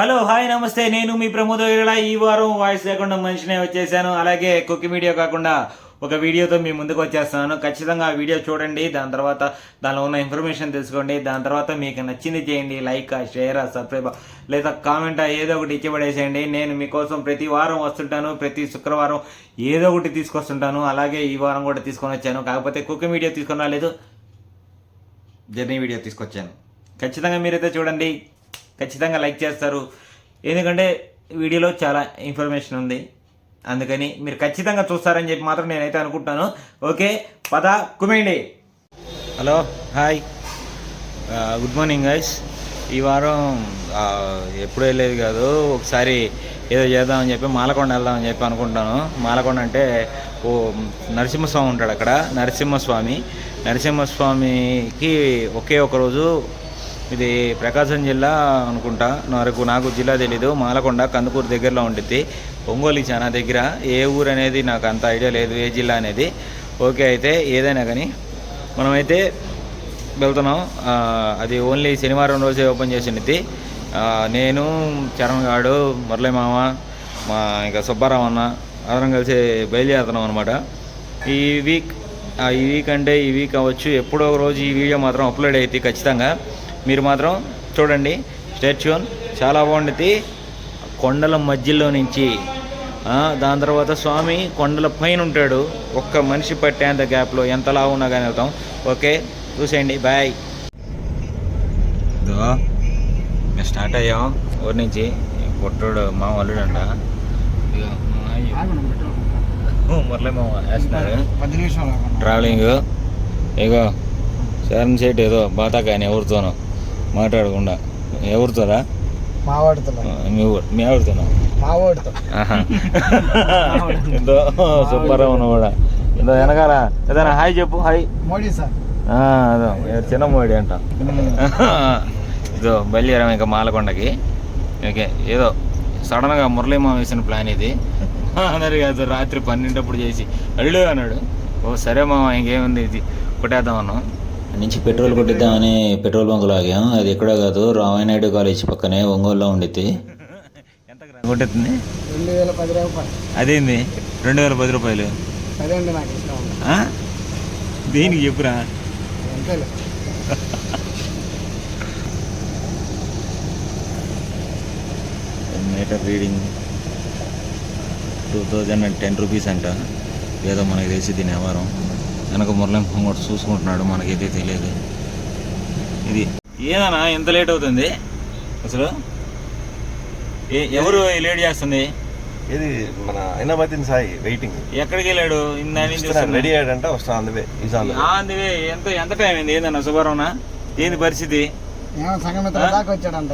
Hello hi నమస్తే. నేను మీ ప్రమోద్ ఈ వారం వాయిస్ లేకుండా మనిషినే వచ్చేసాను. అలాగే కుక్ వీడియో కాకుండా ఒక వీడియోతో మీ ముందుకు వచ్చేస్తున్నాను. ఖచ్చితంగా ఆ వీడియో చూడండి. దాని తర్వాత దానిలో ఉన్న ఇన్ఫర్మేషన్ తెలుసుకోండి. దాని తర్వాత మీకు నచ్చింది చేయండి. లైక్ షేర్ సబ్స్క్రైబ్ లేదా కామెంట్ ఏదో ఒకటి ఇచ్చిపడేసేయండి నేను మీకోసం ప్రతి వారం వస్తుంటాను. ప్రతి శుక్రవారం ఏదో ఒకటి తీసుకొస్తుంటాను. అలాగే ఈ వారం కూడా తీసుకొని వచ్చాను. కాకపోతే కుక్కి వీడియో తీసుకొని రాలేదు. జర్నీ వీడియో తీసుకొచ్చాను. ఖచ్చితంగా మీరైతే చూడండి. ఖచ్చితంగా లైక్ చేస్తారు. ఎందుకంటే వీడియోలో చాలా ఇన్ఫర్మేషన్ ఉంది. అందుకని మీరు ఖచ్చితంగా చూస్తారని చెప్పి మాత్రం నేనైతే అనుకుంటున్నాను. ఓకే పద కుమేండి hello hi. Good morning guys. ఈ వారం ఎప్పుడు వెళ్ళేది కాదు. ఒకసారి ఏదో చేద్దామని చెప్పి మాలకొండ వెళ్దామని చెప్పి అనుకుంటాను మాలకొండ అంటే ఓ నరసింహస్వామి ఉంటాడు అక్కడ నరసింహస్వామి. నరసింహస్వామికి ఒకే ఒక రోజు ఇది ప్రకాశం జిల్లా అనుకుంటా. నాకు నాకు జిల్లా తెలీదు. మాలకొండ కందుకూరు దగ్గరలో ఉండిద్ది. ఒంగోలు చాలా దగ్గర. ఏ ఊరు అనేది నాకు అంత ఐడియా లేదు. ఏ జిల్లా అనేది. ఓకే అయితే ఏదైనా కానీ మనమైతే వెళ్తున్నాం. అది ఓన్లీ శనివారం రోజే ఓపెన్ చేసింది నేను చరణ్ గాడు మురళీ మామ మా ఇంకా సుబ్బారావు అన్న అందరం కలిసి బయలుదేరుతున్నాం అనమాట ఈ వీక్ ఆ, ఈ వీక్ అంటే ఈ వీక్ అవ్వచ్చు. ఎప్పుడో ఒక రోజు ఈ వీడియో మాత్రం అప్లోడ్ అవుతుంది ఖచ్చితంగా. మీరు మాత్రం చూడండి. స్టాచ్యూన్ చాలా బాగుంటుంది కొండల మధ్యలో నుంచి ఆ, దాని తర్వాత స్వామి కొండల పైన ఉంటాడు. ఒక్క మనిషి పట్టేంత గ్యాప్లో ఎంతలా ఉన్నా కానీ వెళ్తాం. ఓకే చూసేయండి. బాయ్ మేము స్టార్ట్ అయ్యాం. ఊరి నుంచి పొట్టోడు మా అల్లుడు అంట మురళి మామ వేస్తున్నారు ట్రావెలింగ్ ఇగో శరణ్ సేట్ ఏదో బాతా కానీ ఎవరితోనో. మాట్లాడకుండా. ఎవరితోరా? మా వాడుతున్నాం మీ మీ ఎవరితోనో మా వాడుతాం ఆహా. ఏదో సుబ్బారావు కూడా ఏదో వెనకాల. ఏదైనా హాయ్ చెప్పు హాయ్. మోడీ సార్. ఆ, అదో చిన్న మోడి అంట. ఇదో బయలుదేరాం ఇంకా మాలకొండకి. ఓకే ఏదో సడన్గా మురళీమా వేసిన ప్లాన్ ఇది. అందరు కాదు రాత్రి పన్నెండప్పుడు చేసి. అల్లు అన్నాడు. ఓ సరే మామ ఇంకేముంది ఇది? కొట్టేద్దాం అన్నాం. నుంచి పెట్రోల్ కొట్టిద్దామని పెట్రోల్ బంక్ లాగాం. అది ఎక్కడో కాదు రామాయణాయుడు కాలేజ్ పక్కనే ఒంగోలులో ఉండిద్ది. ఎంత కొట్టేస్తుంది రెండు వేల పది రూపాయలు అదేంది? రెండు వేల పది రూపాయలు. అదే అండి నాకు ఇష్టం ఉంది. ఆ? దేనికి చెప్పురా? అంతేలే meter reading two thousand and ten rupees అంట. ఏదో మనకి తెలిసి దీని వ్యవహారం. వెనక మురళం కూడా చూసుకుంటున్నాడు మనకైతే తెలియదు. ఇది ఏదన్నా ఎంత లేట్ అవుతుంది? అసలు? ఏ ఎవరు లేట్ చేస్తుంది? ఇది మన అయినాబాద్ సాయి వెయిటింగ్ ఎక్కడికి వెళ్ళాడు. రెడీ అయ్యాడంట వస్తా అందువే ఈజ్ ఆన్ ఆ, అందువే ఎంత ఎంత టైం అయింది? ఏందన్న సుబ్బారావునా ఏంది పరిస్థితి? ఏమో సంగమిత్ర దాకా వచ్చాడంట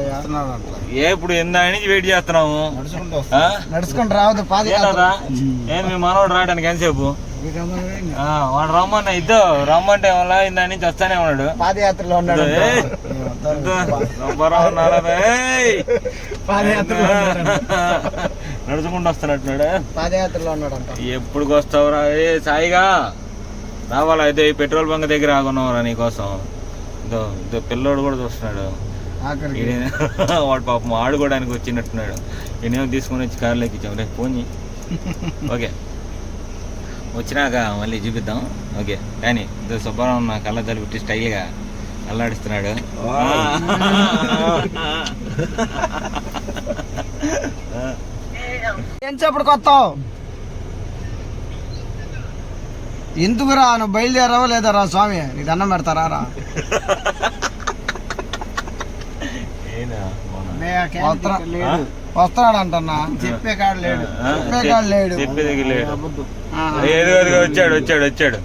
ఏ ఇప్పుడు ఇందా నుంచి వెయిట్ చేస్తున్నాము నడుచుకుంటూ ఆ? నడుచుకుంటూ రావద్దు మీ మనోడు రావడానికి ఎంతసేపు? వాడు రమ్మన్న ఇద్దో రమ్మంటే వల్ల ఇందా నుంచి వస్తానే ఉన్నాడు. పాదయాత్రలో ఉన్నాడు. నడుచుకుంటూ వస్తున్నట్టున్నాడు పాదయాత్రలో ఉన్నాడంట ఎప్పుడు వస్తావురా? ఏ సాయిగా. రావాలా అయితే ఈ పెట్రోల్ బంక్ దగ్గర ఆగున్నావురా నీకోసం. ఇదో ఇదో పిల్లోడు కూడా చూస్తున్నాడు. వాడు పాపం ఆడుకోవడానికి వచ్చినట్టున్నాడు. ఈయనేమో తీసుకొని వచ్చి కార్లో ఎక్కించాం రేపు ఫోన్ ఓకే. వచ్చినాక మళ్ళీ చూపిద్దాం. ఓకే కానీ ఇదో సుబ్బారావు నా కళ్ళ తలుపుట్టి స్టైల్గా అల్లాడిస్తున్నాడు. ఎంతసేపటికి వస్తావు ఎందుకురా నువ్వు బయలుదేరావా లేదా రా స్వామి? నీకు దండం పెడతారా రా వస్త్రా- వస్తున్నాడు అంటన్నా చెప్పే కాడు లేడు? చెప్పే కాడు లేడు. చెప్పేది లేడు. ఆ. ఏదో అదిగో వచ్చాడు వచ్చాడు వచ్చాడు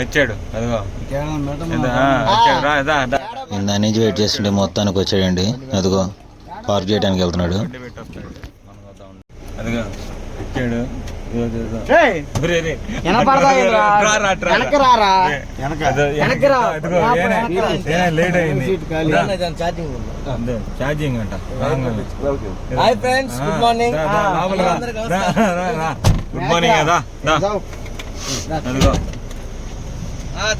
వచ్చాడు. అదిగో. కేవలం మేడం ఇదా, వచ్చాడు రా దా దా ఇందా నుంచి వెయిట్ చేస్తుంటే మొత్తానికి వచ్చాడండి. అదిగో పార్క్ చేయడానికి వెళ్తున్నాడు. అదిగో వచ్చాడు. లేట్ అయింది. ఛార్జింగ్ అంట. Hi friends good morning good morning కదా దా. అదిగో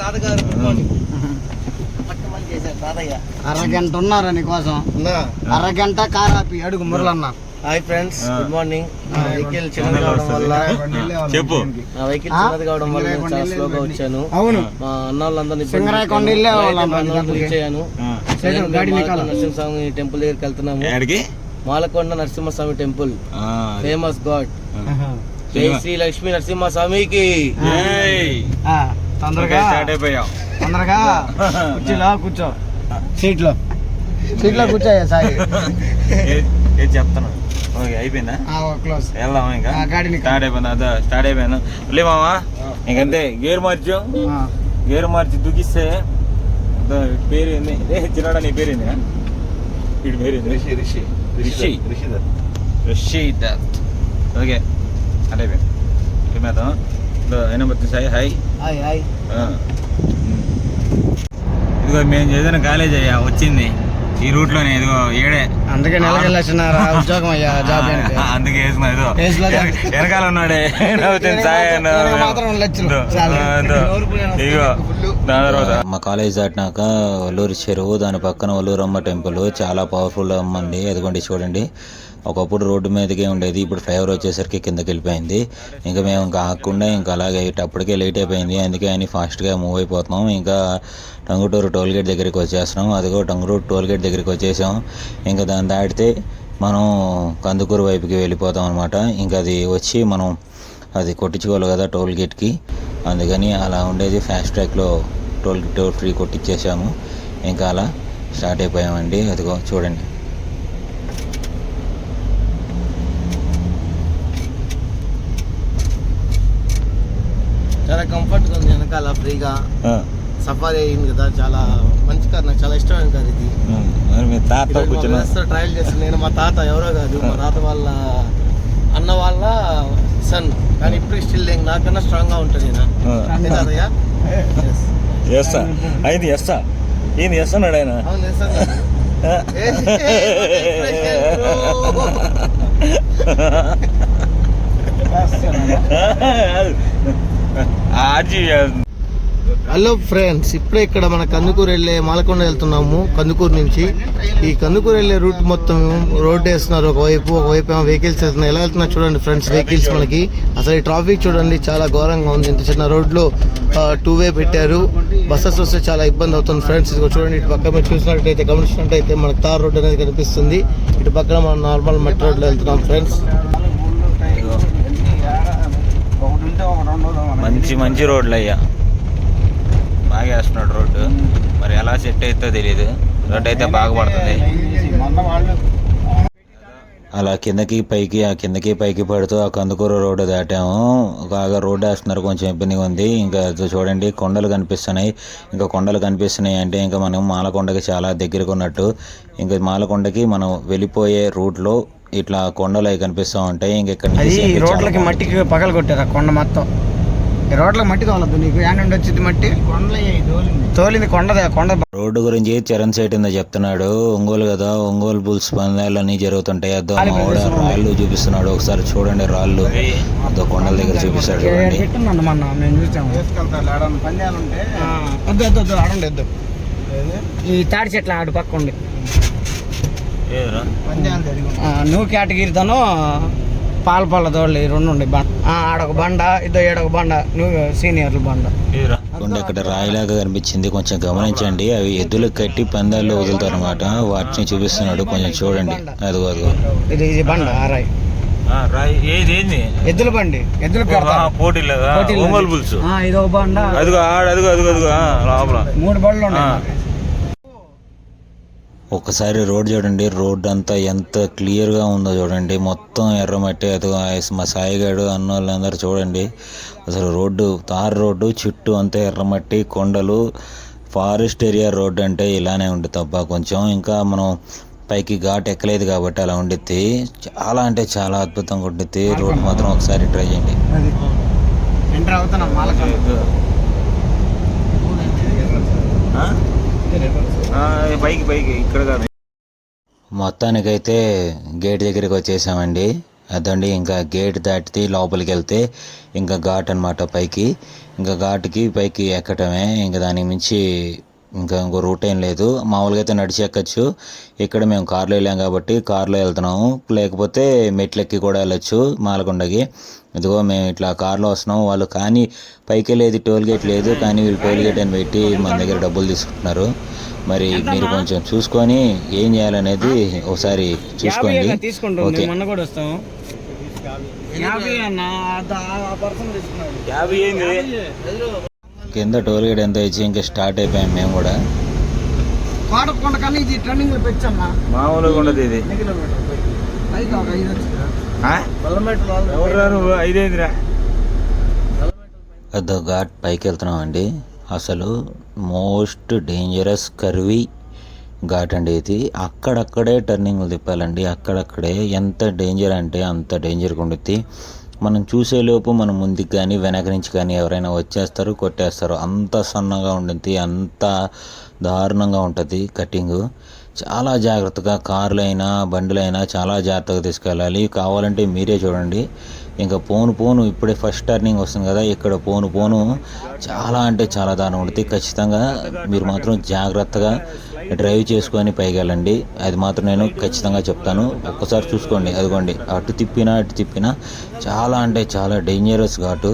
తాతగారు గుడ్ మార్నింగ్ చేశారు తాతయ్య. అరగంట ఉన్నారా నీకోసం? అరగంట కారాపి అడుగు మురళన్న. హాయ్ ఫ్రెండ్స్ గుడ్ మార్నింగ్ నా వెహికల్ చిన్నది కావడం వల్ల చెప్పు. నా వెహికల్ చిన్నది కావడం వల్ల నేను చాలా స్లోగా వచ్చాను. అవును. మా అన్న వాళ్ళందరినీ మాలకొండ నరసింహస్వామి టెంపుల్ దగ్గరికి వెళ్తున్నాము. ఎక్కడికి మాలకొండ నరసింహస్వామి టెంపుల్. ఆ, ఫేమస్ గాడ్ జై శ్రీ లక్ష్మీ నరసింహస్వామికి. ఏయ్. ఆ, తొందరగా. స్టార్ట్ అయిపోయాం. తొందరగా. కూర్చోలా కూర్చో. సీట్లో. సీట్లో కూర్చోయ్యా సాయి. ఏ- ఏది చెప్తాను ఓకే అయిపోయిందా? క్లోజ్. వెళ్దాం ఇంకా? ఆ, గాడిని స్టార్ట్ అయిపోయింది? అదా స్టార్ట్ అయిపోయాను లే మామా ఇంకంతే. గేర్ మార్చాం. గేర్ మార్చి దుగిస్తే పేరు ఏంది? ఏ చిన్నడా నీ పేరు ఏంది? వీడి పేరు ఏంది? రిషి రిషి. రిషి. రిషి. రిషి దత్. ఓకే. అయినా బట్టి సాయి హాయ్. హాయ్. ఇదిగో మేము చేసిన కాలేజ్ అయ్యా వచ్చింది. ఈ రూట్లోనే ఇదిగో ఏడే. అందుకే ఉద్యోగం అయ్యా జాబ్ అందుకే వేసిన వెనకాల ఉన్నాడే. తర్వాత. మా కాలేజ్ దాటినాక ఒల్లూరు చెరువు దాని పక్కన ఒల్లూరమ్మ టెంపుల్ చాలా పవర్ఫుల్ అమ్మ అండి అదిగోండి చూడండి. ఒకప్పుడు రోడ్డు మీదకే ఉండేది ఇప్పుడు ఫ్లైఓవర్ వచ్చేసరికి కిందకి వెళ్ళిపోయింది. ఇంకా మేము ఇంకా ఆగకుండా ఇంకా అలాగే అప్పటికే లేట్ అయిపోయింది. అందుకే అని ఫాస్ట్గా మూవ్ అయిపోతున్నాం. ఇంకా టంగుటూరు టోల్ గేట్ దగ్గరికి వచ్చేస్తున్నాం. అదిగో టంగుటూరు టోల్ గేట్ దగ్గరికి వచ్చేసాం. ఇంకా దాన్ని దాటితే మనం కందుకూరు వైపుకి వెళ్ళిపోతాం అనమాట ఇంకా అది వచ్చి మనం అది కొట్టించుకోవాలి కదా టోల్ గేట్కి. అందుకని అలా ఉండేది. ఫాస్ట్ ట్రాక్లో టోల్ టోల్ ఫ్రీ కొట్టించేసాము. ఇంకా అలా స్టార్ట్ అయిపోయామండి. అదిగో చూడండి. చాలా కంఫర్ట్గా ఉంది వెనకాల ఫ్రీగా సఫారీ అయింది కదా చాలా మంచి కార్ నాకు చాలా ఇష్టమైన కార్ ఇది మరి మీ తాత ట్రయల్ చేస్తాను నేను మా తాత ఎవరో కాదు మా తాత వాళ్ళ అన్న వాళ్ళ సన్ కానీ ఇప్పుడు స్టిల్ నాకన్నా స్ట్రాంగ్గా ఉంటుంది ఈయన. అంతే తాతయ్య. ఎస్సా అయింది ఎస్సా ఏంది ఎస్ అన్నాడు ఆయన అవును yes అన్న. ఆర్జీ హలో ఫ్రెండ్స్ ఇప్పుడే ఇక్కడ మన కందుకూరు వెళ్ళే మాలకొండ వెళ్తున్నాము కందుకూరు నుంచి. ఈ కందుకూరు వెళ్ళే రూట్ మొత్తం రోడ్ వేస్తున్నారు ఒకవైపు ఒకవైపు ఏమో వెహికల్స్ వెళ్తున్నాయి ఎలా వెళ్తున్నా చూడండి ఫ్రెండ్స్ వెహికల్స్ మనకి. అసలు ఈ ట్రాఫిక్ చూడండి చాలా ఘోరంగా ఉంది. ఇంత చిన్న రోడ్లో టూ వే పెట్టారు. బస్సెస్ వస్తే చాలా ఇబ్బంది అవుతుంది ఫ్రెండ్స్. ఇదిగో చూడండి ఇటు పక్క మీరు చూసినట్టయితే గమనించినట్టయితే మనకు తార్ రోడ్ అనేది కనిపిస్తుంది. ఇటు పక్కన మనం నార్మల్ మట్టి రోడ్లో వెళ్తున్నాం ఫ్రెండ్స్. మంచి మంచి రోడ్లు అయ్యా బాగా వేస్తున్నాడు రోడ్డు. మరి ఎలా సెట్ అవుతుందో తెలియదు రోడ్డు అయితే బాగా పడుతుంది. అలా కిందకి పైకి ఆ కిందకి పైకి పడుతూ ఆ కందుకూరు రోడ్డు దాటాము. బాగా రోడ్డు వేస్తున్నారు కొంచెం ఇబ్బందిగా ఉంది. ఇంకా చూడండి కొండలు కనిపిస్తున్నాయి. ఇంకా కొండలు కనిపిస్తున్నాయి అంటే ఇంకా మనం మాలకొండకి చాలా దగ్గరకు ఉన్నట్టు. ఇంకా మాలకొండకి మనం వెళ్ళిపోయే రూట్లో ఇట్లా కొండలు అవి కనిపిస్తూ ఉంటాయి. ఇంక ఇక్కడ రోడ్లకి మట్టికి పగలు కొట్టారు ఆ కొండ మొత్తం. ఈ రోడ్లకి మట్టి తోలద్దు నీకు. యాడ్ నుండి వచ్చింది మట్టి. తోలింది కొండదే కొండ రోడ్డు గురించి చరణ్ సేట్ ఏందో చెప్తున్నాడు. ఒంగోలు కదా ఒంగోలు బుల్స్ పందాలు అన్ని జరుగుతుంటాయి అదో మా వాడు రాళ్ళు చూపిస్తున్నాడు. ఒకసారి చూడండి రాళ్ళు. అదో కొండల దగ్గర చూపిస్తాడు చూడండి. ఈ తాడి చెట్ల ఆడు పక్క ఉండి. నువ్వు కేటగిరితోనూ పాల పళ్ళ దోళ్ళు ఈ రెండు ఉండి బండ. ఆ, ఆడొక బండ ఇదో ఏడొక బండ నువ్వు సీనియర్లు బండ. కొండ ఇక్కడ రాయిలాగా కనిపించింది కొంచెం గమనించండి. అవి ఎద్దులకు కట్టి పందాల్లో వదులుతారు అనమాట వాటిని చూపిస్తున్నాడు కొంచెం చూడండి. అదిగో అదిగో. ఇది ఇది బండ ఆ రాయి. రాయి ఏది ఏంది? ఎద్దుల బండి ఎద్దులు పోటీ పోటీలు. ఇది ఒక బండ. అదిగో ఆడ అదిగో అదిగో లోపల. మూడు బండ్లు ఉన్నాయి ఒకసారి రోడ్ చూడండి. రోడ్ అంతా ఎంత క్లియర్గా ఉందో చూడండి. మొత్తం ఎర్రమట్టి అది మా సాయిగాడు అన్న వాళ్ళందరూ చూడండి. అసలు రోడ్డు తార్ రోడ్డు చుట్టూ అంతా ఎర్రమట్టి కొండలు. ఫారెస్ట్ ఏరియా రోడ్ అంటే ఇలానే ఉంటుంది తప్ప కొంచెం. ఇంకా మనం పైకి ఘాట్ ఎక్కలేదు కాబట్టి అలా ఉండిద్ది. చాలా అంటే చాలా అద్భుతంగా ఉండిద్ది. రోడ్ మాత్రం ఒకసారి ట్రై చేయండి. ఎంటర్ అవుతున్నాం పైకి పైకి ఇక్కడ కాదు. మొత్తానికైతే గేట్ దగ్గరికి వచ్చేసామండి. అదండి ఇంకా గేట్ దాటితే లోపలికి వెళ్తే ఇంకా ఘాట్ అనమాట పైకి. ఇంకా ఘాట్కి పైకి ఎక్కటమే ఇంకా దానికి మించి ఇంకా ఇంకో రూట్ ఏం లేదు. మామూలుగా అయితే నడిచి ఎక్కచ్చు. ఇక్కడ మేము కార్లో వెళ్ళాం కాబట్టి కార్లో వెళ్తున్నాము. లేకపోతే మెట్లెక్కి కూడా వెళ్ళొచ్చు మాలకొండకి. ఇదిగో మేము ఇట్లా కార్లో వస్తున్నాము వాళ్ళు కానీ పైకి వెళ్ళేది టోల్ గేట్ లేదు కానీ వీళ్ళు టోల్ గేట్ అని పెట్టి మన దగ్గర డబ్బులు తీసుకుంటున్నారు. మరి మీరు కొంచెం చూసుకొని ఏం చేయాలనేది ఒకసారి చూసుకోండి. ఓకే. కింద టోల్ గేట్ ఎంత ఇచ్చి ఇంకా స్టార్ట్ అయిపోయాం మేము కూడా. మామూలుగా ఉండదు ఇది. ఐదేందిరా? పెద్ద ఘాట్ పైకి వెళ్తున్నాం అండి అసలు మోస్ట్ డేంజరస్ కర్వీ ఘాట్ అండి ఇది. అక్కడక్కడే టర్నింగ్లు తిప్పాలండి. అక్కడక్కడే ఎంత డేంజర్ అంటే అంత డేంజర్గా ఉండుద్ది. మనం చూసేలోపు మనం ముందుకు కానీ వెనక నుంచి కానీ ఎవరైనా వచ్చేస్తారు కొట్టేస్తారు. అంత సన్నగా ఉంటుంది అంత దారుణంగా ఉంటుంది కటింగ్. చాలా జాగ్రత్తగా కార్లైనా బండ్లైనా చాలా జాగ్రత్తగా తీసుకెళ్ళాలి. కావాలంటే మీరే చూడండి. ఇంకా పోను పోను ఇప్పుడే ఫస్ట్ టర్నింగ్ వస్తుంది కదా ఇక్కడ పోను పోను చాలా అంటే చాలా దారుణం ఉంటుంది. ఖచ్చితంగా మీరు మాత్రం జాగ్రత్తగా డ్రైవ్ చేసుకొని పైకి వెళ్ళండి అది మాత్రం నేను ఖచ్చితంగా చెప్తాను. ఒక్కసారి చూసుకోండి అదిగోండి. అటు తిప్పినా అటు తిప్పినా చాలా అంటే చాలా డేంజరస్ ఘాటు.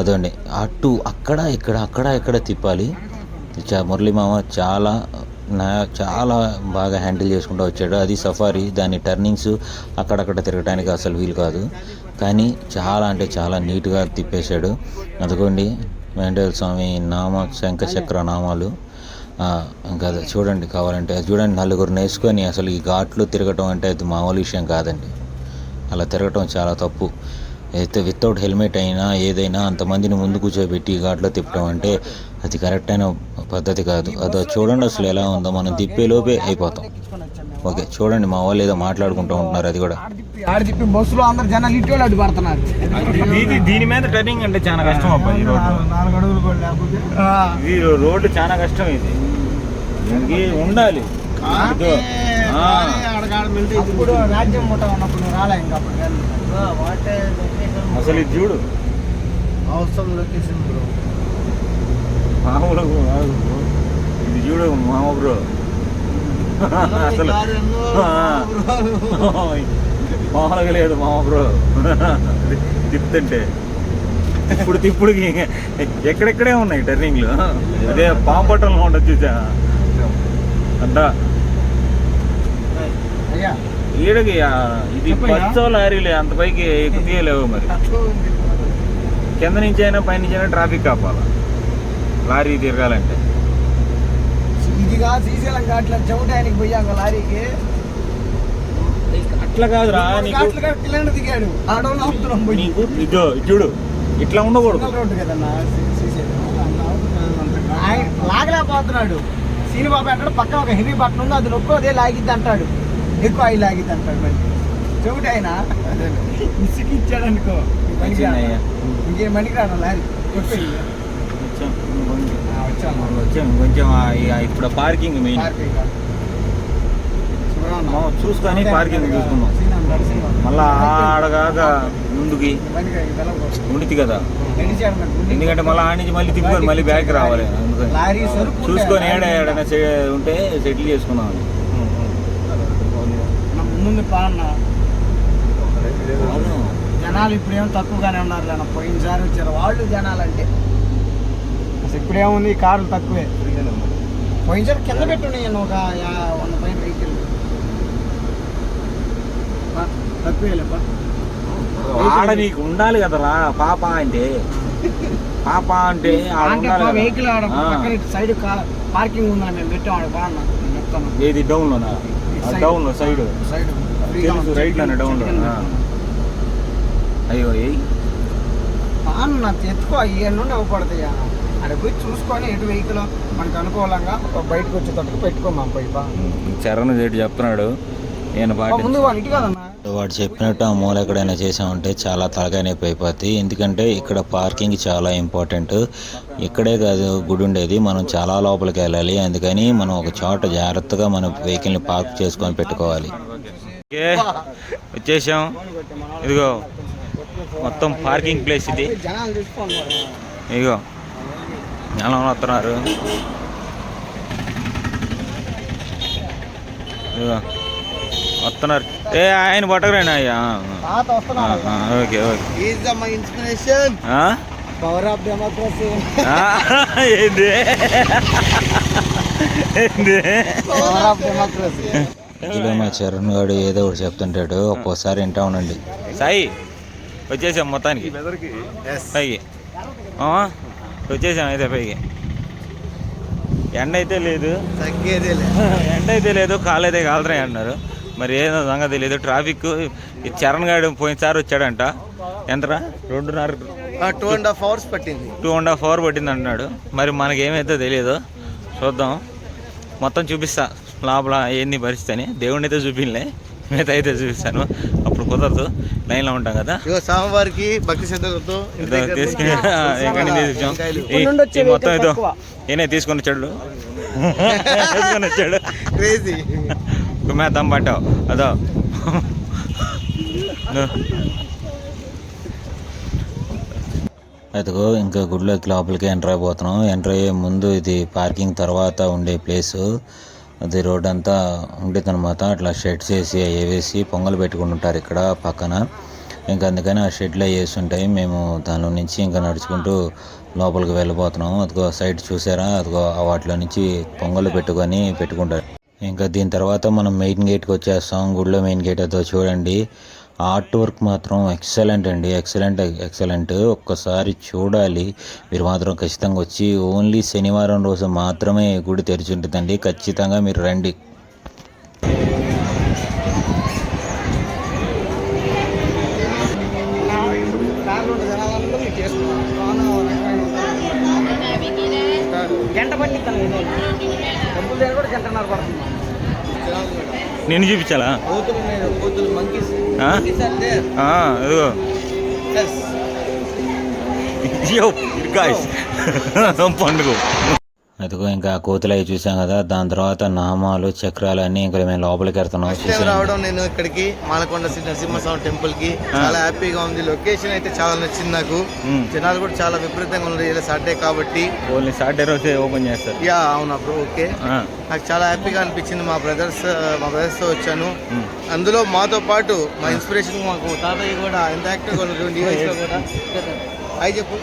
అదండి అటు అక్కడ ఇక్కడ అక్కడ ఇక్కడ తిప్పాలి. చా మురళీ మామ చాలా నా చాలా బాగా హ్యాండిల్ చేసుకుంటూ వచ్చాడు. అది సఫారీ దాని టర్నింగ్స్ అక్కడక్కడ తిరగడానికి అసలు వీలు కాదు. కానీ చాలా అంటే చాలా నీట్గా తిప్పేశాడు. అదిగోండి వెంకటేశ్వర స్వామి నామ శంఖచక్ర నామాలు. కదా ఇంకా చూడండి కావాలంటే అది చూడండి నలుగురు నేసుకొని అసలు ఈ ఘాట్లు తిరగటం అంటే అది మామూలు విషయం కాదండి. అలా తిరగటం చాలా తప్పు. అయితే వితౌట్ హెల్మెట్ అయినా ఏదైనా అంతమందిని ముందు కూర్చోబెట్టి ఈ ఘాట్లో తిప్పడం అంటే అది కరెక్ట్ అయిన పద్ధతి కాదు. అదో చూడండి అసలు ఎలా ఉందో. మనం తిప్పేలోపే అయిపోతాం. ఓకే చూడండి మా వాళ్ళు ఏదో మాట్లాడుకుంటూ ఉంటున్నారు అది కూడా. తిప్పి తిప్పి బస్సులో అందరు జనాలు ఇటు అడ్డు పడుతున్నారు ఇది దీని మీద టర్నింగ్ అంటే చాలా కష్టం అబ్బా ఈ రోడ్డు. నాలుగు అడుగులు కూడా లేకపోతే ఇది రోడ్డు చాలా కష్టం ఇది. దీనికి ఉండాలి. అప్పుడు రాజ్యం ముఠ ఉన్నప్పుడు రాలే ఇంకా. అసలు ఇది చూడు. అవసరం లొకేషన్ బ్రో మామూలు. ఇది చూడు మామ బ్రో. అసలు. మామూలుగా లేదు మామ బ్రో. తిప్పుతుంటే. ఇప్పుడు తిప్పుడుకి ఎక్కడెక్కడే ఉన్నాయి టర్నింగ్లు? అదే పాంపట్టంలో ఉండదు చూసా. అంతా అయ్యా. ఈడకి ఇది. బస్సు లారీలే అంత పైకి ఎక్కువ తీయలేవు మరి కింద నుంచి అయినా పై నుంచి అయినా ట్రాఫిక్ కాపాలి లారీ తిరగాలంటే. ఇదిగా శ్రీశైలం ఘాట్ల చెవుట ఆయనకి పోయాక లారీకి. అట్లా కాదురా నీకు దిగాడు. ఆడవాళ్ళు ఆపుతున్నాం పోయి. నీకు ఇదో ఇది చూడు ఇట్లా ఉండకూడదు. రోడ్డు కదన్నా శ్రీ- శ్రీశైలం ఆయన లాగలేకపోతున్నాడు సీనిబాబు అంటాడు పక్కన ఒక హెవీ బట్టన్ ఉంది అది నొక్కు అదే లాగిద్ది అంటాడు. ఎక్కువ అయి లాగిద్ది అంటాడు మరి చెవిటి ఆయన. ఇసుకిచ్చాడు అనుకో. ఇంకేం మనికి రాను లారీ కొంచెం. వచ్చాను వచ్చాం కొంచెం ఇప్పుడు పార్కింగ్ మెయిన్. చూసుకొని పార్కింగ్ చూసుకుందాం. మళ్ళా ఆడగాక ముందుకి. ఉండితి కదా. ఎందుకంటే మళ్ళీ ఆడ నుంచి మళ్ళీ తిప్పుకొని మళ్ళీ బ్యాక్ రావాలి. అందుకని. చూసుకొని ఏడ ఏడైనా ఉంటే సెటిల్ చేసుకుందాం అని. నా ముందు. జనాలు ఇప్పుడేమో తక్కువగానే ఉన్నారు పోయినసారి వచ్చారు. వాళ్ళు జనాలు అంటే అసలు ఇప్పుడేముంది కార్లు తక్కువే. పోయినసారి కింద పెట్టున్నాయి నేను ఒక యా- వంద పైన వెహికల్ తక్కువే లేపా ఆడ నీకు ఉండాలి కదరా పాప అంటే. పాప అంటే. వెహికల్ ఆడ సైడ్ పార్కింగ్ ఉందా మేము పెట్టాం ఆడ బాగున్నా చెప్తాను ఏది డౌన్ లోనా? సైడ్. డౌన్లో సైడ్ సైడ్లోనే down లో. ఆ. అయ్యో ఏయ్. బాగున్నా ఎత్తుకో ఇవన్నీ నుండి పోయి చూసుకొని ఎటు వెహికల్ మనకు అనుకూలంగా బయటకు వచ్చేటట్టుకు పెట్టుకోమాం పోయి బా చరణ్ చేటి చెప్తున్నాడు. నేను ముందు వాళ్ళు ఇటు కదన్నా. వాడు చెప్పినట్టు ఆ మూల ఎక్కడైనా చేసామంటే చాలా తలకాయ నొప్పి అయిపోద్ది. ఎందుకంటే ఇక్కడ పార్కింగ్ చాలా ఇంపార్టెంట్. ఇక్కడే కాదు గుడి ఉండేది. మనం చాలా లోపలికి వెళ్ళాలి. అందుకని మనం ఒక చోట జాగ్రత్తగా మన వెహికల్ని పార్క్ చేసుకొని పెట్టుకోవాలి. వచ్చేసాం. ఇదిగో మొత్తం పార్కింగ్ ప్లేస్ ఇది. ఇదిగో వస్తున్నారు వస్తున్నారు. ఏ ఆయన పట్టకరండి అయ్యా. Okay okay. Power of democracy ఏంది? మా చరణ్ గారు ఏదో ఒకటి చెప్తుంటాడు ఒక్కోసారి ఇంటా ఉండండి. సాయి వచ్చేసాం మొత్తానికి. సాయి వచ్చేసాం అయితే పైకి. ఎండ అయితే లేదు. తగ్గేదేలే ఎండ అయితే లేదు కాలు అయితే కాలుతున్నాయి అన్నారు. మరి ఏదో సంగతి తెలియదు ట్రాఫిక్ ఈ చరణ్ గారు పోయినసారి వచ్చాడంట. ఎంతరా? రెండున్నర టూ అండ్ హాఫ్ అవర్స్ పట్టింది. టూ అండ్ హాఫ్ అవర్ పట్టింది అంటున్నాడు మరి మనకి ఏమైతే తెలియదు చూద్దాం. మొత్తం చూపిస్తా. లోపల ఏంది పరిస్థితి అని. దేవుడిని అయితే చూపిలే మిగతా అయితే చూపిస్తాను అప్పుడు కుదరదు. లైన్లో ఉంటాం కదా. స్వామివారికి భక్తి శ్రద్ధలతో తీసుకుని మొత్తం తక్కువ. ఈయనే తీసుకొని వచ్చాడు తీసుకొని వచ్చాడు క్రేజీ మేతం పట్టావు. అదో. అదిగో ఇంకా గుడిలోకి లోపలికి ఎంటర్ అయిపోతున్నాం. ఎంటర్ అయ్యే ముందు ఇది పార్కింగ్ తర్వాత ఉండే ప్లేసు. అది రోడ్ అంతా ఉండేది అనమాట అట్లా షెడ్స్ వేసి అవి వేసి పొంగలు పెట్టుకుని ఉంటారు ఇక్కడ పక్కన. ఇంకా అందుకని ఆ షెడ్లో వేసి ఉంటాయి. మేము దానిలో నుంచి ఇంకా నడుచుకుంటూ లోపలికి వెళ్ళిపోతున్నాం. అదిగో సైడ్ చూసారా? అదిగో వాటిలో నుంచి పొంగలు పెట్టుకొని పెట్టుకుంటారు. ఇంకా దీని తర్వాత మనం మెయిన్ గేట్కి వచ్చేస్తాం. గుడిలో మెయిన్ గేట్ అదో చూడండి. ఆర్ట్ వర్క్ మాత్రం ఎక్సలెంట్ అండి. Excellent excellent. ఒక్కసారి చూడాలి. మీరు మాత్రం ఖచ్చితంగా వచ్చి ఓన్లీ శనివారం రోజు మాత్రమే గుడి తెరిచి ఉంటుందండి. ఖచ్చితంగా మీరు రండి. గంట పట్టిస్తాను నేను చూపించాలా? కోతులు ఉన్నాయి కోతులు మంకీస్ ఆ? ఆ, ఇదిగో యో గాయస్ పండుగ అదిగో ఇంకా కోతులు అవి చూసాం కదా దాని తర్వాత నామాలు చక్రాలు అన్నీ ఇంకా మేము లోపలికి వెళ్తున్నాం రావడం నేను ఇక్కడికి మాలకొండ శ్రీ నరసింహస్వామి టెంపుల్కి చాలా హ్యాపీగా ఉంది. లొకేషన్ అయితే చాలా నచ్చింది నాకు. జనాలు కూడా చాలా విపరీతంగా ఉన్నారు. ఇలా సాటర్డే కాబట్టి. ఓన్లీ సాటర్డే రోజే ఓపెన్ చేస్తారు. యా అవునా బ్రో ఓకే. నాకు చాలా హ్యాపీగా అనిపించింది. మా బ్రదర్స్ మా brothers తో వచ్చాను. అందులో మాతో పాటు మా ఇన్స్పిరేషన్ మాకు తాతయ్య కూడా ఎంత యాక్టివ్గా ఉన్నారు కూడా. హాయ్ చెప్పు.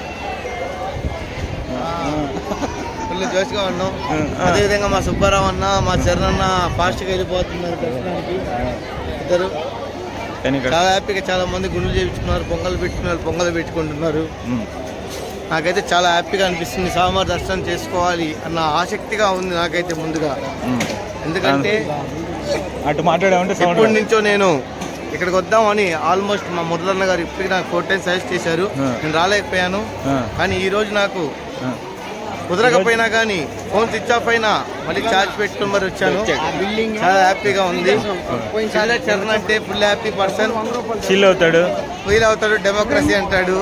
ఫుల్ జోష్గా ఉన్నాం. అదేవిధంగా మా సుబ్బారావు అన్న మా చరణ్ అన్న ఫాస్ట్గా వెళ్ళిపోతున్నారు దర్శనానికి. ఇద్దరు. చాలా హ్యాపీగా చాలా మంది గుండెలు చేయించుకున్నారు పొంగల్ పెట్టుకున్నారు పొంగల్ పెట్టుకుంటున్నారు. నాకైతే చాలా హ్యాపీగా అనిపిస్తుంది. స్వామివారి దర్శనం చేసుకోవాలి అన్న ఆసక్తిగా ఉంది నాకైతే ముందుగా. ఎందుకంటే అటు మాట్లాడామంటే ఎప్పటి నుంచో నేను ఇక్కడికి వద్దామని ఆల్మోస్ట్ మా మురళన్న గారు ఇప్పటికి నాకు ఫోర్ టైమ్స్ సజెస్ట్ చేశారు. నేను రాలేకపోయాను. కానీ ఈ రోజు నాకు. కుదరకపోయినా కానీ ఫోన్ స్విచ్ ఆఫ్ అయినా మళ్ళీ ఛార్జ్ పెట్టుకుని మరి వచ్చాను. బిల్డింగ్ చాలా హ్యాపీగా ఉంది. చరణ్ అంటే ఫుల్ హ్యాపీ పర్సన్. చిల్ అవుతాడు. ఫీల్ అవుతాడు డెమోక్రసీ అంటాడు?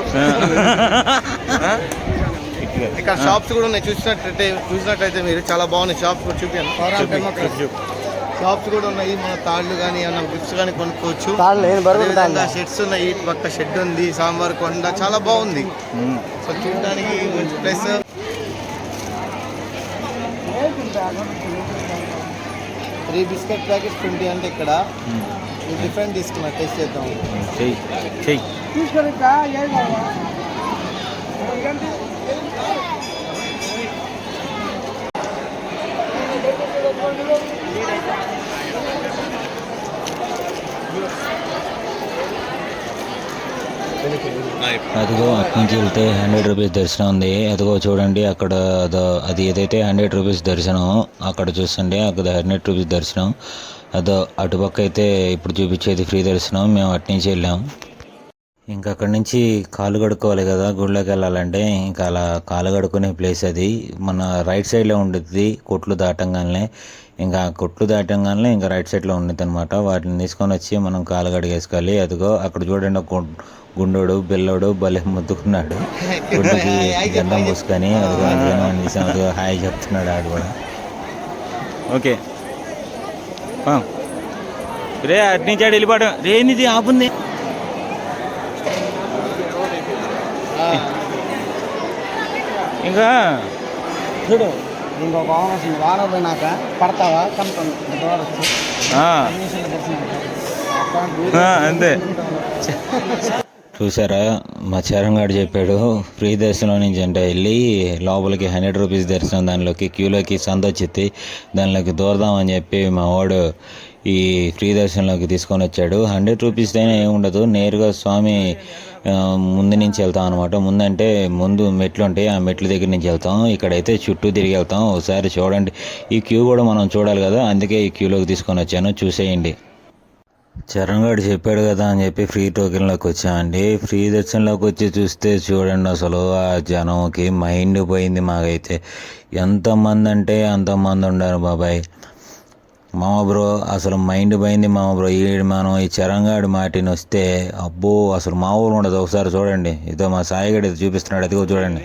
ఇక్కడ షాప్స్ కూడా ఉన్నాయి. చూసినట్టయితే చూసినట్టయితే మీరు చాలా బాగున్నాయి. షాప్స్ కూడా చూపించాను. షాప్స్ కూడా ఉన్నాయి. మన తాళ్ళు కానీ ఏమన్నా గిఫ్ట్స్ కానీ కొనుక్కోవచ్చు. షెడ్స్ ఉన్నాయి. ఇటు పక్క షెడ్ ఉంది. సాంబార్ కొండ. చాలా బాగుంది. సో చూడడానికి మంచి place three biscuit packets twenty అంటే ఇక్కడ. ఉమ్. డిఫరెంట్ తీసుకున్నా టేస్ట్ చేద్దాం. చెయ్యి చెయ్యి. తీసుకొని అదిగో అటు నుంచి వెళ్తే హండ్రెడ్ రూపీస్ దర్శనం ఉంది. అదిగో చూడండి అక్కడ అది ఏదైతే హండ్రెడ్ రూపీస్ దర్శనం అక్కడ చూస్తుండే అక్కడ హండ్రెడ్ రూపీస్ దర్శనం. అదో అటుపక్క అయితే ఇప్పుడు చూపించేది ఫ్రీ దర్శనం. మేము అటు నుంచి వెళ్ళాం. ఇంకా అక్కడి నుంచి కాలు కడుక్కోవాలి కదా. గుడిలోకి వెళ్ళాలంటే ఇంకా అలా కాలు కడుక్కునే ప్లేస్ అది. మన రైట్ సైడ్లో ఉంటుంది కొట్లు దాటంగానే ఇంకా కొట్లు దాటంగానే ఇంకా రైట్ సైడ్లో ఉండిద్ది అనమాట వాటిని తీసుకొని వచ్చి మనం కాలు కడిగేసుకోవాలి. అదిగో అక్కడ చూడండి ఒక గుండోడు బెల్లోడు భలే ముద్దుకున్నాడు. గుడ్డుకి గంధం పూసుకొని అదిగో హాయ్ చెప్తున్నాడు ఆడు కూడా. ఓకే. రే అటు నుంచి ఆడు వెళ్ళిపోవడం. రే ఇది ఆపుంది. ఇంకా చూడు. ఇంకొక వస్తుంది. వాహనం పోయినాక పడతావా? కనుక్కోండి అంతే. చూసారా? మా చరణ్ చెప్పాడు ఫ్రీ దర్శనం నుంచి అంటే వెళ్ళి లోపలికి హండ్రెడ్ రూపీస్ దర్శనం దానిలోకి క్యూలోకి సందొచ్చితే దానిలోకి దూరదామని చెప్పి మా వాడు ఈ ఫ్రీ దర్శనంలోకి తీసుకొని వచ్చాడు. హండ్రెడ్ రూపీస్ అయినా ఏమి ఉండదు నేరుగా స్వామి ముందు నుంచి వెళ్తాం అనమాట ముందంటే ముందు మెట్లు ఉంటాయి ఆ మెట్ల దగ్గర నుంచి వెళ్తాం. ఇక్కడైతే చుట్టూ తిరిగి వెళ్తాం. ఒకసారి చూడండి. ఈ క్యూ కూడా మనం చూడాలి కదా. అందుకే ఈ క్యూలోకి తీసుకొని వచ్చాను. చూసేయండి. చరణ్ గారు చెప్పాడు కదా అని చెప్పి ఫ్రీ టోకెన్లోకి వచ్చామండి ఫ్రీ దర్శనంలోకి వచ్చి చూస్తే చూడండి అసలు ఆ జనంకి మైండ్ పోయింది మాకైతే. ఎంతమంది అంటే అంతమంది ఉన్నారు బాబాయ్. మామ బ్రో అసలు మైండ్ పోయింది మామ బ్రో. ఈ మనం ఈ చరంగాడి మాటిని వస్తే అబ్బో అసలు మా ఊరు ఉండదు. ఒకసారి చూడండి. ఇదో మా సాయిగడి ఇది చూపిస్తున్నాడు. అదిగో చూడండి.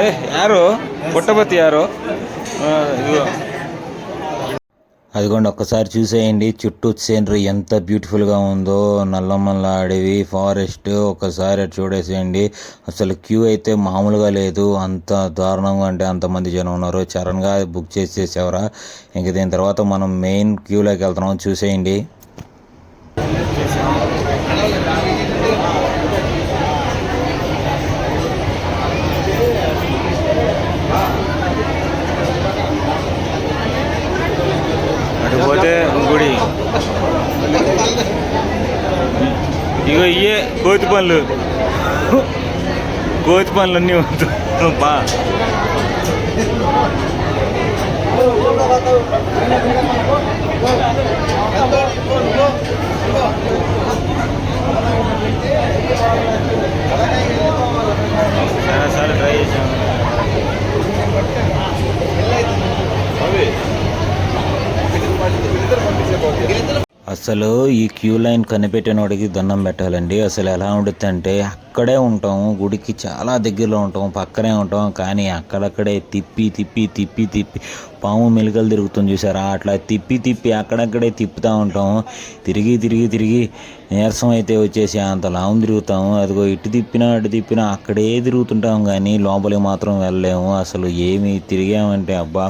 ఏ యారు? పుట్టపతి యారు? ఇదిగో. అదిగోండి ఒక్కసారి చూసేయండి. చుట్టూ సీనరీ ఎంత బ్యూటిఫుల్గా ఉందో నల్లమల్ల అడవి ఫారెస్ట్ ఒక్కసారి చూడేసేయండి. అసలు క్యూ అయితే మామూలుగా లేదు. అంత దారుణంగా అంటే అంతమంది జనం ఉన్నారు. చరణ్గా బుక్ చేసేసేవరా? ఇంక దీని తర్వాత మనం మెయిన్ క్యూలోకి వెళ్తున్నాం. చూసేయండి అటు పోతే గుడి ఇగో ఇయే కోతి పనులు కోతి పనులు అన్నీ వద్దు. బా. సరే ట్రై చేసాము అసలు ఈ క్యూ లైన్ కనిపెట్టినోడికి దండం పెట్టాలండి. అసలు ఎలా ఉంటుంది అంటే అక్కడే ఉంటాం గుడికి చాలా దగ్గరలో ఉంటాం పక్కనే ఉంటాం కానీ అక్కడక్కడే తిప్పి తిప్పి తిప్పి తిప్పి పాము మెలికలు తిరుగుతుంది చూసారా? అట్లా తిప్పి తిప్పి అక్కడక్కడే తిప్పుతూ ఉంటాం. తిరిగి తిరిగి తిరిగి నీరసం అయితే వచ్చేసి అంత లాభం తిరుగుతాము అదిగో ఇటు తిప్పినా అటు తిప్పినా అక్కడే తిరుగుతుంటాం కానీ లోపలికి మాత్రం వెళ్ళలేము. అసలు ఏమి తిరిగామంటే అబ్బా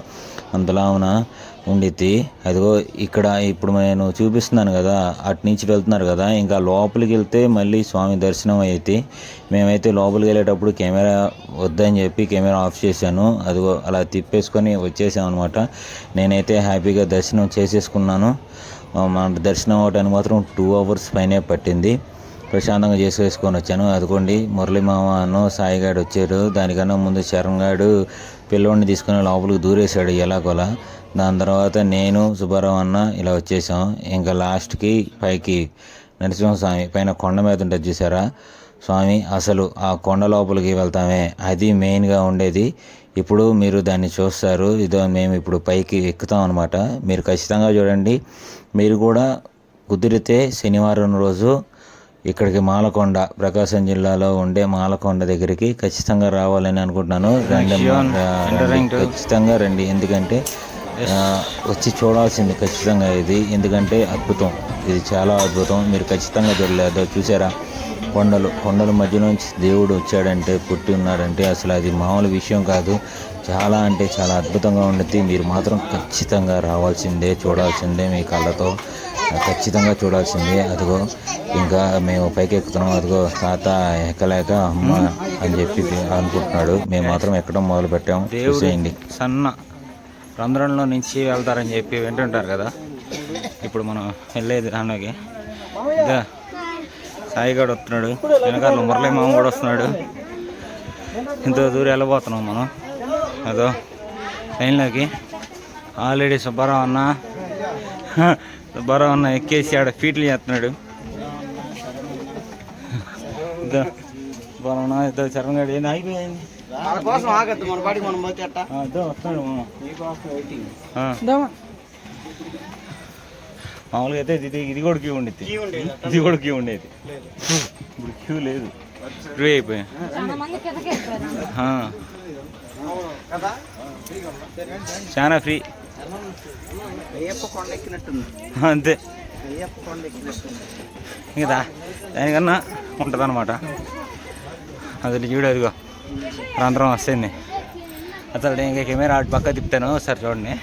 అంతలావున ఉండిద్ది. అదిగో ఇక్కడ ఇప్పుడు నేను చూపిస్తున్నాను కదా అటు నుంచి వెళ్తున్నారు కదా ఇంకా లోపలికి వెళ్తే మళ్ళీ స్వామి దర్శనం అయితే మేమైతే లోపలికి వెళ్ళేటప్పుడు కెమెరా వద్దని చెప్పి కెమెరా ఆఫ్ చేశాను. అదిగో అలా తిప్పేసుకొని వచ్చేసాం అనమాట నేనైతే హ్యాపీగా దర్శనం చేసేసుకున్నాను. మన దర్శనం అవడానికి మాత్రం టూ అవర్స్ పైనే పట్టింది. ప్రశాంతంగా చేసేసుకొని వచ్చాను. అదిగోండి మురళి మామను సాయిగాడు వచ్చారు దానికన్నా ముందు చరణ్ గాడు పిల్లోడిని తీసుకుని లోపలికి దూరేశాడు ఎలాగోలా. దాని తర్వాత నేను సుబ్బారావు అన్న ఇలా వచ్చేసాం. ఇంకా లాస్ట్కి పైకి నరసింహస్వామి పైన కొండ మీద ఉంటుంది చూసారా? స్వామి అసలు ఆ కొండ లోపలికి వెళ్తామే. అది మెయిన్గా ఉండేది. ఇప్పుడు మీరు దాన్ని చూస్తారు. ఇదో మేము ఇప్పుడు పైకి ఎక్కుతాం అనమాట మీరు ఖచ్చితంగా చూడండి. మీరు కూడా కుదిరితే శనివారం రోజు ఇక్కడికి మాలకొండ ప్రకాశం జిల్లాలో ఉండే మాలకొండ దగ్గరికి ఖచ్చితంగా రావాలని అనుకుంటున్నాను. రండి. ఖచ్చితంగా రండి. ఎందుకంటే వచ్చి చూడాల్సింది ఖచ్చితంగా ఇది. ఎందుకంటే అద్భుతం. ఇది చాలా అద్భుతం. మీరు ఖచ్చితంగా చూడలేదు చూసారా? కొండలు. కొండల మధ్య నుంచి దేవుడు వచ్చాడంటే పుట్టి ఉన్నాడంటే అసలు అది మామూలు విషయం కాదు. చాలా అంటే చాలా అద్భుతంగా ఉండేది మీరు మాత్రం ఖచ్చితంగా రావాల్సిందే చూడాల్సిందే మీ కళ్ళతో. ఖచ్చితంగా చూడాల్సిందే. అదిగో ఇంకా మేము పైకి ఎక్కుతున్నాం. అదిగో తాత ఎక్కలేక అమ్మ అని చెప్పి అనుకుంటున్నాడు. మేము మాత్రం ఎక్కడం మొదలు పెట్టాం దేవుడు చూసేయండి. సన్న. రంధ్రంలో నుంచి వెళ్తారని చెప్పి వింటుంటారు కదా. ఇప్పుడు మనం వెళ్ళేది దానిలోకి ఇదా సాయిగాడు వస్తున్నాడు. వెనకాల మురళీ మామ కూడా వస్తున్నాడు. ఇంత దూరం వెళ్ళబోతున్నాం మనం. అదో ట్రైన్లోకి ఆల్రెడీ సుబ్బారావు అన్న సుబ్బారావు అన్న ఎక్కేసి ఆడ ఫీట్లు చేస్తున్నాడు. ఇదో సుబ్బారావు అన్న ఇద్దరు చరణ్ ఏంది అయిపోయింది కోసం ఆగద్దు మన మనం పోతే అట్ట. మామూలుగా అయితే ఇది ఇది కూడా క్యూ ఉండేది. ఇది కూడా క్యూ ఉండేది. ఇప్పుడు క్యూ లేదు. ఫ్రీ అయిపోయా చాలా ఫ్రీ అంతే. ఇంకా దానికన్నా ఉంటుంది అనమాట అది చూడు అదిగో. రంధ్రం వస్తుంది. అసలు నేను ఇంకా కెమెరా అటు పక్క తిప్పుతాను. ఒకసారి చూడండి.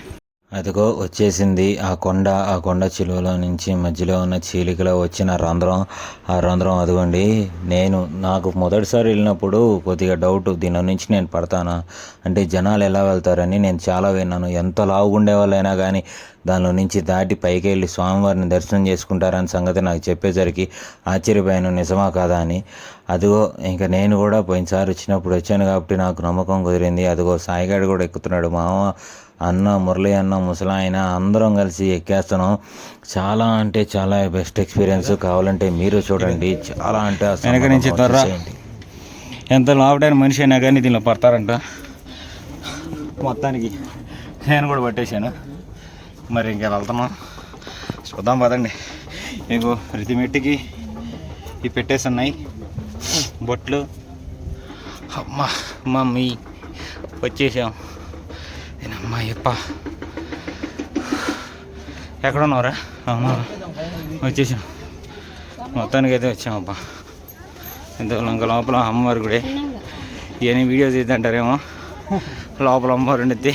అదిగో వచ్చేసింది ఆ కొండ. ఆ కొండ చిలువలో నుంచి మధ్యలో ఉన్న చీలికలో వచ్చిన రంధ్రం. ఆ రంధ్రం అదిగోండి నేను నాకు మొదటిసారి వెళ్ళినప్పుడు కొద్దిగా డౌట్ దీని నుంచి నేను పడతానా? అంటే జనాలు ఎలా వెళ్తారని నేను చాలా విన్నాను. ఎంత లావుగుండే వాళ్ళైనా కానీ దానిలో నుంచి దాటి పైకి వెళ్ళి స్వామివారిని దర్శనం చేసుకుంటారని సంగతి నాకు చెప్పేసరికి ఆశ్చర్యపోయాను. నిజమా కాదా అని. అదిగో ఇంకా నేను కూడా పోయినసారి వచ్చినప్పుడు వచ్చాను కాబట్టి నాకు నమ్మకం కుదిరింది. అదిగో సాయిగాడు కూడా ఎక్కుతున్నాడు. మామ అన్న మురళి అన్న ముసలాయన అందరం కలిసి ఎక్కేస్తున్నాం. చాలా అంటే చాలా బెస్ట్ ఎక్స్పీరియన్స్ కావాలంటే మీరు చూడండి. చాలా అంటే వెనక నుంచి. ఎంత లావుడైన మనిషి అయినా కానీ దీనిలో పడతారంట. మొత్తానికి నేను కూడా పట్టేశాను. మరి ఇంకా వెళ్తున్నాం. చూద్దాం పదండి. మీకు ప్రతి మెట్టికి ఇవి పెట్టేసి ఉన్నాయి. బొట్లు. అమ్మా మమ్మీ వచ్చేసాం. అమ్మా ఎప్ప ఎక్కడ ఉన్నావురా అమ్మా వచ్చేసాం. మొత్తానికి అయితే వచ్చామబ్బా. ఇంత ఇంకా లోపల అమ్మవారి గుడి. ఇవన్నీ వీడియో తీద్దంటారేమో? లోపల అమ్మవారు ఉండిద్ది.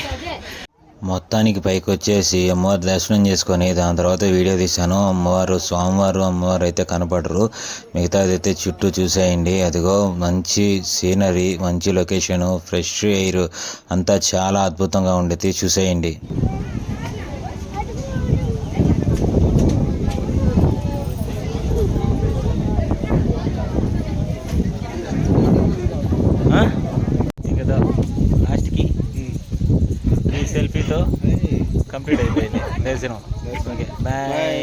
మొత్తానికి పైకి వచ్చేసి అమ్మవారి దర్శనం చేసుకొని దాని తర్వాత వీడియో తీశాను. అమ్మవారు స్వామివారు అమ్మవారు అయితే కనపడరు. మిగతాది అయితే చుట్టూ చూసేయండి. అదిగో మంచి సీనరీ మంచి లొకేషన్ ఫ్రెష్ ఎయిర్ అంతా చాలా అద్భుతంగా ఉండేది. చూసేయండి ఆ? ఇంకా లాస్ట్కి ఈ సెల్ఫీతో కంప్లీట్ అయిపోయింది దర్శనం ఓకే బాయ్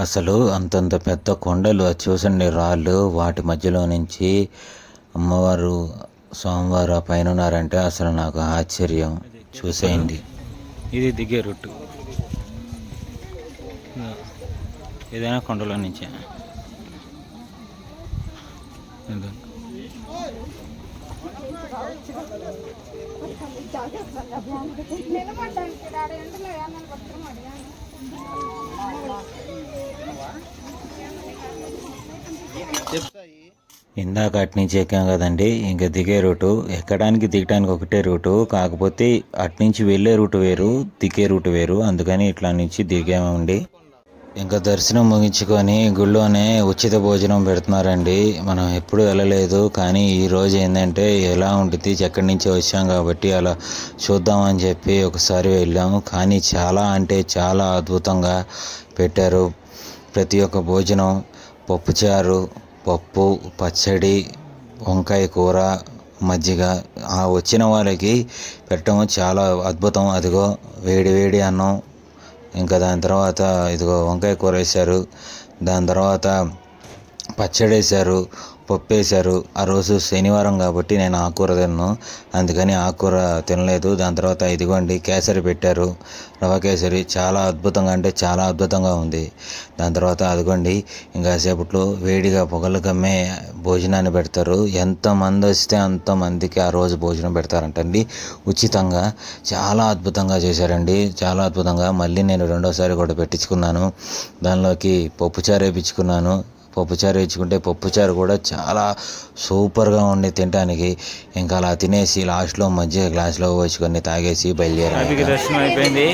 అసలు అంతంత పెద్ద కొండలు అది చూసండి రాళ్ళు వాటి మధ్యలో నుంచి అమ్మవారు స్వామివారు ఆ పైన ఉన్నారంటే అసలు నాకు ఆశ్చర్యం. చూసేయండి. ఇది దిగే రూట్ ఏదైనా కొండలో నుంచే. ఇందాక అటు నుంచి ఎక్కాం కదండి. ఇంకా దిగే రూటు. ఎక్కడానికి దిగడానికి ఒకటే రూటు. కాకపోతే అటు నుంచి వెళ్ళే రూటు వేరు దిగే రూటు వేరు. అందుకని ఇట్లా నుంచి దిగామండి. ఇంకా దర్శనం ముగించుకొని గుళ్ళోనే ఉచిత భోజనం పెడుతున్నారండి. మనం ఎప్పుడు వెళ్ళలేదు. కానీ ఈ రోజు ఏంటంటే ఎలా ఉంటుంది ఎక్కడి నుంచి వచ్చాం కాబట్టి అలా చూద్దామని చెప్పి ఒకసారి వెళ్ళాము. కానీ చాలా అంటే చాలా అద్భుతంగా పెట్టారు ప్రతి ఒక్క భోజనం. పప్పుచారు పప్పు పచ్చడి వంకాయ కూర మజ్జిగ ఆ వచ్చిన వాళ్ళకి పెట్టడం చాలా అద్భుతం. అదిగో వేడి వేడి అన్నం. ఇంకా దాని తర్వాత ఇదిగో వంకాయ కూర వేశారు. దాని తర్వాత పచ్చడి వేశారు. పప్పు వేశారు ఆ రోజు శనివారం కాబట్టి నేను ఆకుకూర తిన్నాను అందుకని ఆకుకూర తినలేదు. దాని తర్వాత ఇదిగోండి కేసరి పెట్టారు. రవ కేసరి చాలా అద్భుతంగా అంటే చాలా అద్భుతంగా ఉంది. దాని తర్వాత అదిగోండి ఇంకా సేపట్లో వేడిగా పొగలు కమ్మే భోజనాన్ని పెడతారు. ఎంతమంది వస్తే అంతమందికి ఆ రోజు భోజనం పెడతారంటండి. ఉచితంగా చాలా అద్భుతంగా చేశారండి. చాలా అద్భుతంగా. మళ్ళీ నేను రెండోసారి కూడా పెట్టించుకున్నాను. దానిలోకి పప్పుచారు వేయించుకున్నాను పప్పుచారు వేయించుకుంటే పప్పుచారు కూడా చాలా సూపర్గా ఉండి తినడానికి ఇంకా అలా తినేసి లాస్ట్లో మధ్య గ్లాస్లో పోసుకొని తాగేసి హ్యాపీగా బయలుదేరాను దర్శనం అయిపోయింది.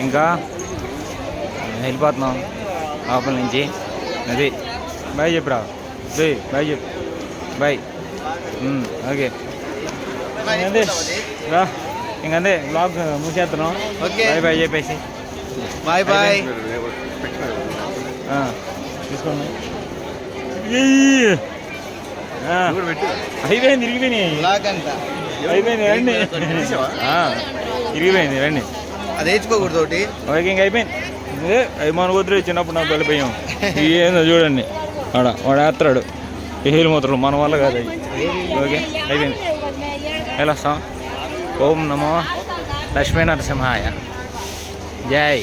ఇంకా వెళ్ళిపోతున్నాం లోపల నుంచి. అది బాయ్ చెప్పురా. బాయ్ బాయ్ చెప్పు. బాయ్. ఓకే. ఇంకంతే. రా. ఇంకంతే. బ్లాగ్ మూసేస్తున్నాం. ఓకే. బాయ్ బాయ్ చెప్పేసి. Bye bye. అయిపోయింది ఇరిగిపోయినాయి అయిపోయింది రండి. ఇరిగిపోయింది రండి. అది వేసుకోకూడదు ఒకటి. ఓకే ఇంక అయిపోయింది. ఇదే మన వద్దు చిన్నప్పుడు నాకు వెళ్ళిపోయాం ఏందో చూడండి. ఆడ వాడు వేస్తాడు ఏలు మూత్రం మన వల్ల కాదు అవి. ఓకే అయిపోయింది. వెళ్ళొస్తాం ఓం నమో లక్ష్మీ నరసింహాయ జై.